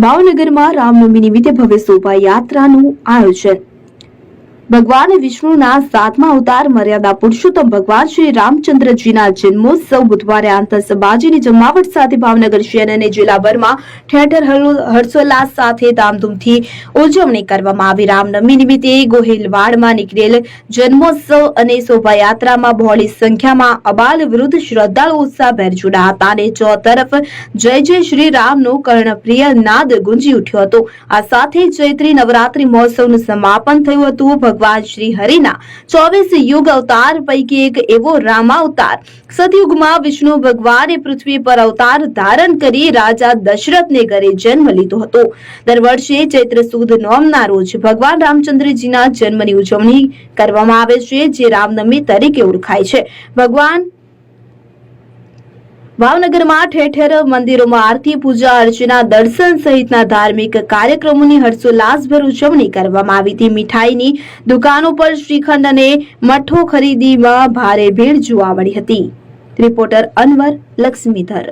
ભાવનગરમાં રામનવમી નિમિત્તે ભવ્ય શોભાયાત્રાનું આયોજન. ભગવાન વિષ્ણુના સાતમા અવતાર મર્યાદા પુરુષોત્તમ ભગવાન શ્રી રામચંદ્રજીના જન્મોત્સવ બુધવારે આંતરસબાજીની જમાવટ સાથે ભાવનગર શહેર અને જિલ્લાભરમાં ઠેર હર્ષોલ્લાસ સાથે ધામધૂમથી ઉજવણી કરવામાં આવી. રામનવમી નિમિત્તે ગોહિલવાડમાં નીકળેલ જન્મોત્સવ અને શોભાયાત્રામાં બહોળી સંખ્યામાં અબાલ વૃદ્ધ શ્રદ્ધાળુ ઉત્સાહભેર જોડાયા હતા અને ચોતરફ જય જય શ્રી રામનો કર્ણપ્રિય નાદ ગુંજી ઉઠ્યો હતો. આ સાથે ચૈત્રી નવરાત્રી મહોત્સવનું સમાપન થયું હતું. ભગવાન શ્રી હરિના ચોવીસ યુગ અવતાર પૈકી એક એવો રામાવતાર. સતયુગમાં વિષ્ણુ ભગવાને પૃથ્વી પર અવતાર ધારણ કરી રાજા દશરથને ઘરે જન્મ લીધો હતો. દર વર્ષે ચૈત્ર સુદ નોમના રોજ ભગવાન રામચંદ્રજીના જન્મની ઉજવણી કરવામાં આવે છે, જે રામનવમી તરીકે ઓળખાય છે. ભગવાન ભાવનગરમાં ઠેર ઠેર મંદિરોમાં આરતી, પૂજા, અર્ચના, દર્શન સહિતના ધાર્મિક કાર્યક્રમોની હર્ષોલ્લાસભેર ઉજવણી કરવામાં આવી હતી. મીઠાઈની દુકાનો પર શ્રીખંડ અને મઠો ખરીદીમાં ભારે ભીડ જોવા મળી હતી. રિપોર્ટર અનવર લક્ષ્મીધર.